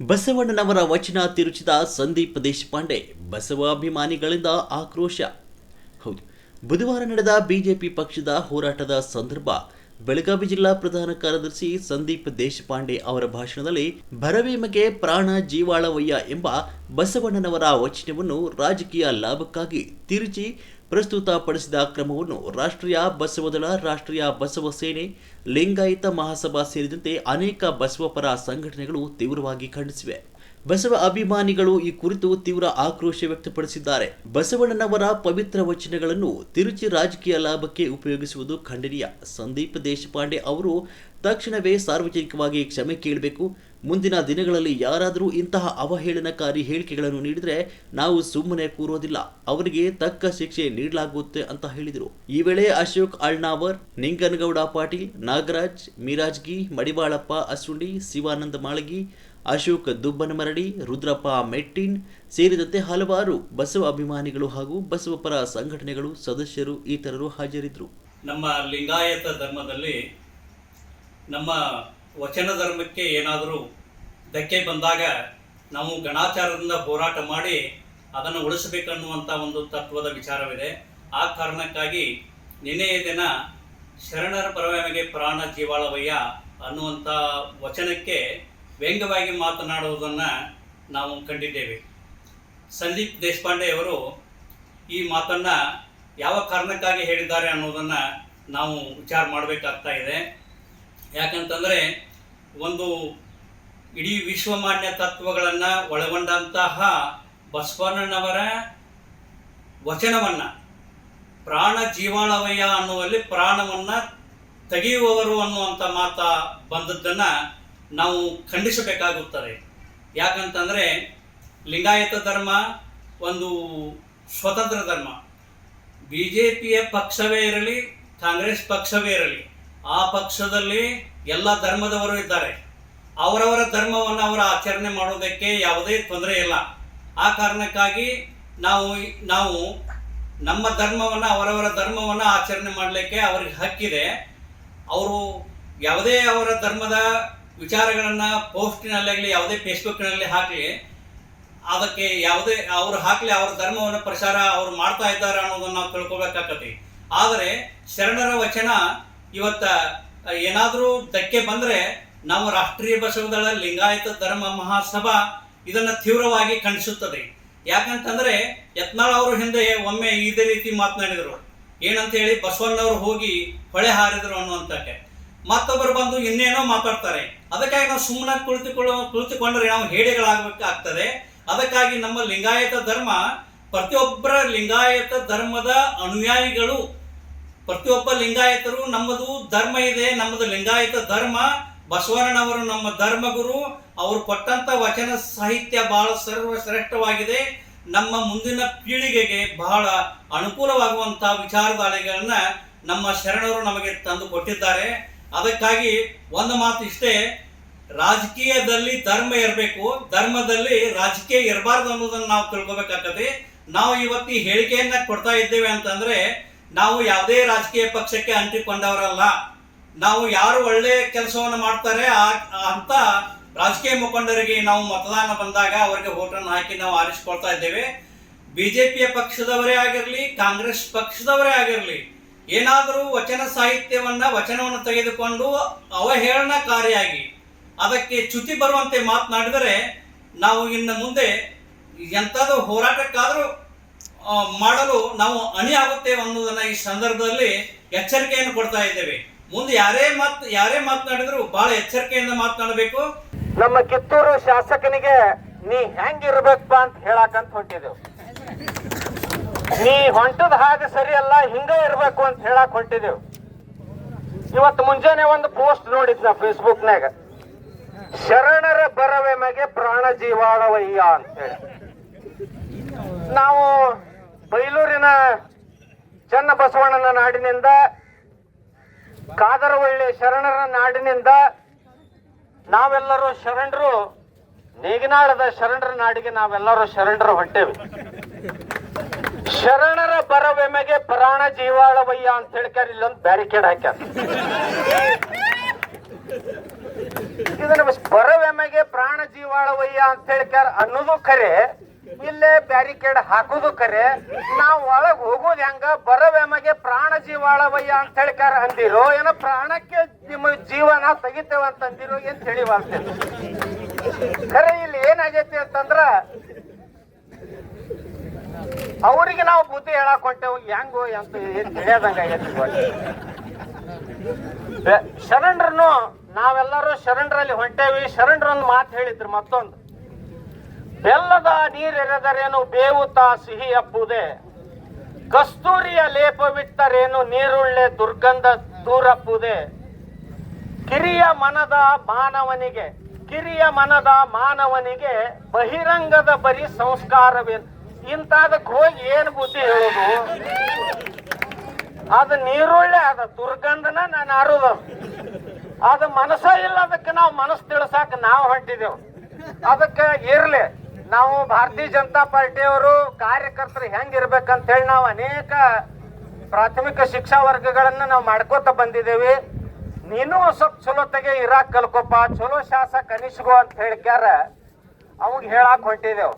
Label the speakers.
Speaker 1: ಬಸವಣ್ಣನವರ ವಚನ ತಿರುಚಿದ ಸಂದೀಪ್ ದೇಶಪಾಂಡೆ ಬಸವಾಭಿಮಾನಿಗಳಿಂದ ಆಕ್ರೋಶ. ಹೌದು, ಬುಧವಾರ ನಡೆದ ಬಿಜೆಪಿ ಪಕ್ಷದ ಹೋರಾಟದ ಸಂದರ್ಭ ಬೆಳಗಾವಿ ಜಿಲ್ಲಾ ಪ್ರಧಾನ ಕಾರ್ಯದರ್ಶಿ ಸಂದೀಪ್ ದೇಶಪಾಂಡೆ ಅವರ ಭಾಷಣದಲ್ಲಿ ಭರವೇಮಗೆ ಪ್ರಾಣ ಜೀವಾಳವಯ್ಯ ಎಂಬ ಬಸವಣ್ಣನವರ ವಚನವನ್ನು ರಾಜಕೀಯ ಲಾಭಕ್ಕಾಗಿ ತಿರುಚಿ ಪ್ರಸ್ತುತಪಡಿಸಿದ ಕ್ರಮವನ್ನು ರಾಷ್ಟ್ರೀಯ ಬಸವದಳ ರಾಷ್ಟ್ರೀಯ ಬಸವ ಸೇನೆ, ಲಿಂಗಾಯತ ಮಹಾಸಭಾ ಸೇರಿದಂತೆ ಅನೇಕ ಬಸವಪರ ಸಂಘಟನೆಗಳು ತೀವ್ರವಾಗಿ ಖಂಡಿಸಿವೆ. ಬಸವ ಅಭಿಮಾನಿಗಳು ಈ ಕುರಿತು ತೀವ್ರ ಆಕ್ರೋಶ ವ್ಯಕ್ತಪಡಿಸಿದ್ದಾರೆ. ಬಸವಣ್ಣನವರ ಪವಿತ್ರ ವಚನಗಳನ್ನು ತಿರುಚಿ ರಾಜಕೀಯ ಲಾಭಕ್ಕೆ ಉಪಯೋಗಿಸುವುದು ಖಂಡನೀಯ. ಸಂದೀಪ್ ದೇಶಪಾಂಡೆ ಅವರು ತಕ್ಷಣವೇ ಸಾರ್ವಜನಿಕವಾಗಿ ಕ್ಷಮೆ ಕೇಳಬೇಕು. ಮುಂದಿನ ದಿನಗಳಲ್ಲಿ ಯಾರಾದರೂ ಇಂತಹ ಅವಹೇಳನಕಾರಿ ಹೇಳಿಕೆಗಳನ್ನು ನೀಡಿದರೆ ನಾವು ಸುಮ್ಮನೆ ಕೂರೋದಿಲ್ಲ. ಅವರಿಗೆ ತಕ್ಕ ಶಿಕ್ಷೆ ನೀಡಲಾಗುತ್ತೆ ಅಂತ ಹೇಳಿದರು. ಈ ವೇಳೆ ಅಶೋಕ್ ಅಳ್ನಾವರ್, ನಿಂಗನಗೌಡ ಪಾಟೀಲ್, ನಾಗರಾಜ್, ಮಿರಾಜ್ಗಿ, ಮಡಿವಾಳಪ್ಪ ಅಸುಂಡಿ, ಶಿವಾನಂದ ಮಾಳಗಿ, ಅಶೋಕ್ ದುಬ್ಬನಮರಡಿ, ರುದ್ರಪ್ಪ ಮೆಟ್ಟಿನ್ ಸೇರಿದಂತೆ ಹಲವಾರು ಬಸವ ಅಭಿಮಾನಿಗಳು ಹಾಗೂ ಬಸವಪರ ಸಂಘಟನೆಗಳು ಸದಸ್ಯರು ಇತರರು ಹಾಜರಿದ್ದರು.
Speaker 2: ನಮ್ಮ ಲಿಂಗಾಯತ ಧರ್ಮದಲ್ಲಿ ನಮ್ಮ ವಚನ ಧರ್ಮಕ್ಕೆ ಏನಾದರೂ ಧಕ್ಕೆ ಬಂದಾಗ ನಾವು ಗಣಾಚಾರದಿಂದ ಹೋರಾಟ ಮಾಡಿ ಅದನ್ನು ಉಳಿಸಬೇಕನ್ನುವಂಥ ಒಂದು ತತ್ವದ ವಿಚಾರವಿದೆ. ಆ ಕಾರಣಕ್ಕಾಗಿ ನಿನ್ನೆಯ ದಿನ ಶರಣರ ಪರವಾಗಿ ಪ್ರಾಣ ಜೀವಾಳವಯ್ಯ ಅನ್ನುವಂಥ ವಚನಕ್ಕೆ ವ್ಯಂಗ್ಯವಾಗಿ ಮಾತನಾಡುವುದನ್ನು ನಾವು ಕಂಡಿದ್ದೇವೆ. ಸಂದೀಪ್ ದೇಶಪಾಂಡೆ ಅವರು ಈ ಮಾತನ್ನು ಯಾವ ಕಾರಣಕ್ಕಾಗಿ ಹೇಳಿದ್ದಾರೆ ಅನ್ನೋದನ್ನು ನಾವು ವಿಚಾರ ಮಾಡಬೇಕಾಗ್ತಾ ಇದೆ. ಯಾಕಂತಂದರೆ ಒಂದು ಇಡೀ ವಿಶ್ವಮಾನ್ಯ ತತ್ವಗಳನ್ನು ಒಳಗೊಂಡಂತಹ ಬಸವಣ್ಣನವರ ವಚನವನ್ನು, ಪ್ರಾಣ ಜೀವಾಳವಯ್ಯ ಅನ್ನುವಲ್ಲಿ ಪ್ರಾಣವನ್ನು ತೆಗೆಯುವವರು ಅನ್ನುವಂಥ ಮಾತ ಬಂದದ್ದನ್ನು ನಾವು ಖಂಡಿಸಬೇಕಾಗುತ್ತದೆ. ಯಾಕಂತಂದರೆ ಲಿಂಗಾಯತ ಧರ್ಮ ಒಂದು ಸ್ವತಂತ್ರ ಧರ್ಮ. ಬಿ ಜೆ ಪಿಯ ಪಕ್ಷವೇ ಇರಲಿ, ಕಾಂಗ್ರೆಸ್ ಪಕ್ಷವೇ ಇರಲಿ ಆ ಪಕ್ಷದಲ್ಲಿ ಎಲ್ಲ ಧರ್ಮದವರು ಇದ್ದಾರೆ. ಅವರವರ ಧರ್ಮವನ್ನು ಅವರ ಆಚರಣೆ ಮಾಡೋದಕ್ಕೆ ಯಾವುದೇ ತೊಂದರೆ ಇಲ್ಲ. ಆ ಕಾರಣಕ್ಕಾಗಿ ನಾವು ನಾವು ನಮ್ಮ ಧರ್ಮವನ್ನು, ಅವರವರ ಧರ್ಮವನ್ನು ಆಚರಣೆ ಮಾಡಲಿಕ್ಕೆ ಅವ್ರಿಗೆ ಹಕ್ಕಿದೆ. ಅವರು ಯಾವುದೇ ಅವರ ಧರ್ಮದ ವಿಚಾರಗಳನ್ನು ಪೋಸ್ಟಿನಲ್ಲಾಗಲಿ ಯಾವುದೇ ಫೇಸ್ಬುಕ್ನಲ್ಲಿ ಹಾಕಲಿ, ಅದಕ್ಕೆ ಯಾವುದೇ, ಅವರು ಹಾಕಲಿ, ಅವರ ಧರ್ಮವನ್ನು ಪ್ರಚಾರ ಅವರು ಮಾಡ್ತಾ ಇದ್ದಾರೆ ಅನ್ನೋದನ್ನು ನಾವು ತಿಳ್ಕೊಬೇಕಾಗತ್ತೆ ಆದರೆ ಶರಣರ ವಚನ ಇವತ್ತ ಏನಾದರೂ ಧಕ್ಕೆ ಬಂದರೆ ನಾವು ರಾಷ್ಟ್ರೀಯ ಬಸವದಳ ಲಿಂಗಾಯತ ಧರ್ಮ ಮಹಾಸಭಾ ಇದನ್ನು ತೀವ್ರವಾಗಿ ಖಂಡಿಸುತ್ತದೆ. ಯಾಕಂತಂದ್ರೆ ಯತ್ನಾಳ್ ಅವರು ಹಿಂದೆ ಒಮ್ಮೆ ಇದೇ ರೀತಿ ಮಾತನಾಡಿದರು. ಏನಂತ ಹೇಳಿ ಬಸವಣ್ಣವರು ಹೋಗಿ ಹೊಳೆ ಹಾರಿದರು ಅನ್ನುವಂಥಕ್ಕೆ ಮತ್ತೊಬ್ಬರು ಬಂದು ಇನ್ನೇನೋ ಮಾತಾಡ್ತಾರೆ. ಅದಕ್ಕಾಗಿ ನಾವು ಸುಮ್ಮನೆ ಕುಳಿತುಕೊಳ್ಳೋ, ಕುಳಿತುಕೊಂಡ್ರೆ ನಾವು ಹೇಡಿಗಳಾಗಬೇಕಾಗ್ತದೆ. ಅದಕ್ಕಾಗಿ ನಮ್ಮ ಲಿಂಗಾಯತ ಧರ್ಮ ಪ್ರತಿಯೊಬ್ಬರ ಲಿಂಗಾಯತ ಧರ್ಮದ ಅನುಯಾಯಿಗಳು ಪ್ರತಿಯೊಬ್ಬ ಲಿಂಗಾಯತರು ನಮ್ಮದು ಧರ್ಮ ಇದೆ, ನಮ್ಮದು ಲಿಂಗಾಯತ ಧರ್ಮ. ಬಸವಣ್ಣನವರು ನಮ್ಮ ಧರ್ಮಗುರು. ಅವರು ಕೊಟ್ಟಂತ ವಚನ ಸಾಹಿತ್ಯ ಬಹಳ ಸರ್ವಶ್ರೇಷ್ಠವಾಗಿದೆ. ನಮ್ಮ ಮುಂದಿನ ಪೀಳಿಗೆಗೆ ಬಹಳ ಅನುಕೂಲವಾಗುವಂಥ ವಿಚಾರಧಾರೆಗಳನ್ನ ನಮ್ಮ ಶರಣರು ನಮಗೆ ತಂದು ಕೊಟ್ಟಿದ್ದಾರೆ. ಅದಕ್ಕಾಗಿ ಒಂದು ಮಾತು ಇಷ್ಟೇ, ರಾಜಕೀಯದಲ್ಲಿ ಧರ್ಮ ಇರಬೇಕು, ಧರ್ಮದಲ್ಲಿ ರಾಜಕೀಯ ಇರಬಾರ್ದು ಅನ್ನೋದನ್ನು ನಾವು ತಿಳ್ಕೊಬೇಕಾಗ್ತದೆ. ನಾವು ಇವತ್ತು ಈ ಹೇಳಿಕೆಯನ್ನ ಕೊಡ್ತಾ ಇದ್ದೇವೆ ಅಂತಂದ್ರೆ ನಾವು ಯಾವುದೇ ರಾಜಕೀಯ ಪಕ್ಷಕ್ಕೆ ಅಂಟಿಕೊಂಡವರಲ್ಲ. ನಾವು ಯಾರು ಒಳ್ಳೆ ಕೆಲಸವನ್ನು ಮಾಡ್ತಾರೆ, ಆ, ಅಂತ ರಾಜಕೀಯ ಮುಖಂಡರಿಗೆ ನಾವು ಮತದಾನ ಬಂದಾಗ ಅವರಿಗೆ ವೋಟನ್ನು ಹಾಕಿ ನಾವು ಆರಿಸಿಕೊಳ್ತಾ ಇದ್ದೇವೆ. ಬಿಜೆಪಿಯ ಪಕ್ಷದವರೇ ಆಗಿರಲಿ, ಕಾಂಗ್ರೆಸ್ ಪಕ್ಷದವರೇ ಆಗಿರಲಿ, ಏನಾದರೂ ವಚನ ಸಾಹಿತ್ಯವನ್ನ, ವಚನವನ್ನು ತೆಗೆದುಕೊಂಡು ಅವಹೇಳನಕಾರಿಯಾಗಿ ಅದಕ್ಕೆ ಚ್ಯುತಿ ಬರುವಂತೆ ಮಾತನಾಡಿದರೆ, ನಾವು ಇನ್ನು ಮುಂದೆ ಎಂಥದ್ದು ಹೋರಾಟಕ್ಕಾದರೂ ಮಾಡಲು ನಾವು ಅಣಿ ಆಗುತ್ತೇವೆ ಅನ್ನೋದನ್ನ ಈ ಸಂದರ್ಭದಲ್ಲಿ ಎಚ್ಚರಿಕೆಯನ್ನು ಕೊಡ್ತಾ ಇದ್ದೇವೆ. ಮುಂದೆ ಯಾರೇ ಮಾತ್, ಯಾರೇ ಮಾತನಾಡಿದ್ರು ಬಹಳ ಎಚ್ಚರಿಕೆಯಿಂದ ಮಾತನಾಡಬೇಕು.
Speaker 3: ನಮ್ಮ ಕಿತ್ತೂರು ಶಾಸಕನಿಗೆ ನೀ ಹೆಂಗಿರ್ಬೇಕಪ್ಪ ಅಂತ ಹೇಳಕಂತ ಹೊಂಟಿದೆವು. ನೀ ಹೊಂಟದ ಹಾಗೆ ಸರಿಯಲ್ಲ, ಹಿಂಗ ಇರ್ಬೇಕು ಅಂತ ಹೇಳಕ್ ಹೊಂಟಿದೆವು. ಇವತ್ತು ಮುಂಜಾನೆ ಒಂದು ಪೋಸ್ಟ್ ನೋಡಿದ್ ನಾ ಫೇಸ್ಬುಕ್ನಾಗ. ಶರಣರ ಬರವೆಮಗೆ ಪ್ರಾಣ ಜೀವಾಳವಯ್ಯ ಅಂತ ಹೇಳಿ. ನಾವು ಬೈಲೂರಿನ ಚನ್ನ ಬಸವಣ್ಣನ ನಾಡಿನಿಂದ, ಕಾದರವಳ್ಳಿ ಶರಣರ ನಾಡಿನಿಂದ ನಾವೆಲ್ಲರೂ ಶರಣರು, ನೇಗಿನಾಳದ ಶರಣರ ನಾಡಿಗೆ ನಾವೆಲ್ಲರೂ ಶರಣರು ಹೊಟ್ಟೇವೆ ಶರಣರ ಬರವೆಮೆಗೆ ಪ್ರಾಣ ಜೀವಾಳವಯ್ಯ ಅಂತ ಹೇಳ್ಕ್ಯಾರ, ಇಲ್ಲೊಂದು ಬ್ಯಾರಿಕೇಡ್ ಹಾಕ್ಯಾರ. ಬರವೆಮಗೆ ಪ್ರಾಣ ಜೀವಾಳವಯ್ಯ ಅಂತ ಹೇಳ್ಕ್ಯಾರ ಅನ್ನೋದು ಖರೆ. ಇಲ್ಲೇ ಬ್ಯಾರಿಕೇಡ್ ಹಾಕುದು ಕರೆ, ನಾವ್ ಒಳಗ್ ಹೋಗೋದ್ ಹೆಂಗ? ಬರವೆಮಗೆ ಪ್ರಾಣ ಜೀವಾಳವಯ್ಯ ಅಂತ ಹೇಳ್ಕಾರ ಅಂದಿರೋ, ಏನ ಪ್ರಾಣಕ್ಕೆ ನಿಮ್ಮ ಜೀವನ ತೆಗಿತೇವ ಅಂತ ಅಂದಿರೋ ಏನ್ ತಿಳಿವಾಗ್ತದೆ ಖರೆ ಇಲ್ಲಿ ಏನಾಗೈತಿ ಅಂತಂದ್ರ, ಅವ್ರಿಗೆ ನಾವು ಬುದ್ಧಿ ಹೇಳಕ್ ಹೊಂಟೇವು ಹೆಂಗೋ ಅಂತ ಏನ್ ತಿಳಿಯೋದಂಗ. ಶರಣರನ್ನು ನಾವೆಲ್ಲರೂ ಶರಣರಲ್ಲಿ ಹೊಂಟೇವಿ, ಶರಣರೊಂದು ಮಾತು ಹೇಳಿದ್ರು ಮತ್ತೊಂದು. ಬೆಲ್ಲದ ನೀರೆರೆದರೇನು ಬೇವುತ ಸಿಹಿ ಅಪ್ಪುದೇ ಕಸ್ತೂರಿಯ ಲೇಪವಿಟ್ಟರೇನು ನೀರುಳ್ಳೆ ದುರ್ಗಂಧ ದೂರಪ್ಪುದೇ ಕಿರಿಯ ಮನದ ಮಾನವನಿಗೆ, ಕಿರಿಯ ಮನದ ಮಾನವನಿಗೆ ಬಹಿರಂಗದ ಬರಿ ಸಂಸ್ಕಾರವೇನು? ಇಂಥದಕ್ಕೆ ಹೋಗಿ ಏನು ಬುದ್ಧಿ ಹೇಳೋದು? ಅದು ನೀರುಳ್ಳೆ, ಅದ ದುರ್ಗಂಧನ ನಾನು ಅರುದ. ಅದು ಮನಸ್ಸ ಇಲ್ಲ ಅದಕ್ಕೆ ನಾವು ಮನಸ್ಸು ತಿಳ್ಸಾಕ ನಾವು ಹೊಂಟಿದೆವು. ಅದಕ್ಕೆ ಇರ್ಲಿ. ನಾವು ಭಾರತೀಯ ಜನತಾ ಪಾರ್ಟಿಯವರು ಕಾರ್ಯಕರ್ತರು ಹೆಂಗಿರ್ಬೇಕಂತ ಹೇಳಿ ನಾವು ಅನೇಕ ಪ್ರಾಥಮಿಕ ಶಿಕ್ಷಾ ವರ್ಗಗಳನ್ನ ನಾವು ಮಾಡ್ಕೋತ ಬಂದಿದ್ದೇವೆ. ನೀನು ಸ್ವಲ್ಪ ಚಲೋತೆಗೆ ಇರಾಕ್ ಕಲ್ಕೊಪ್ಪ, ಚಲೋ ಶಾಸಕ ಅನಿಸ್ಗೋ ಅಂತ ಹೇಳ್ಕ್ಯಾರ ಅವಾಗ ಹೇಳಾಕ್ ಹೊಂಟಿದೆವು.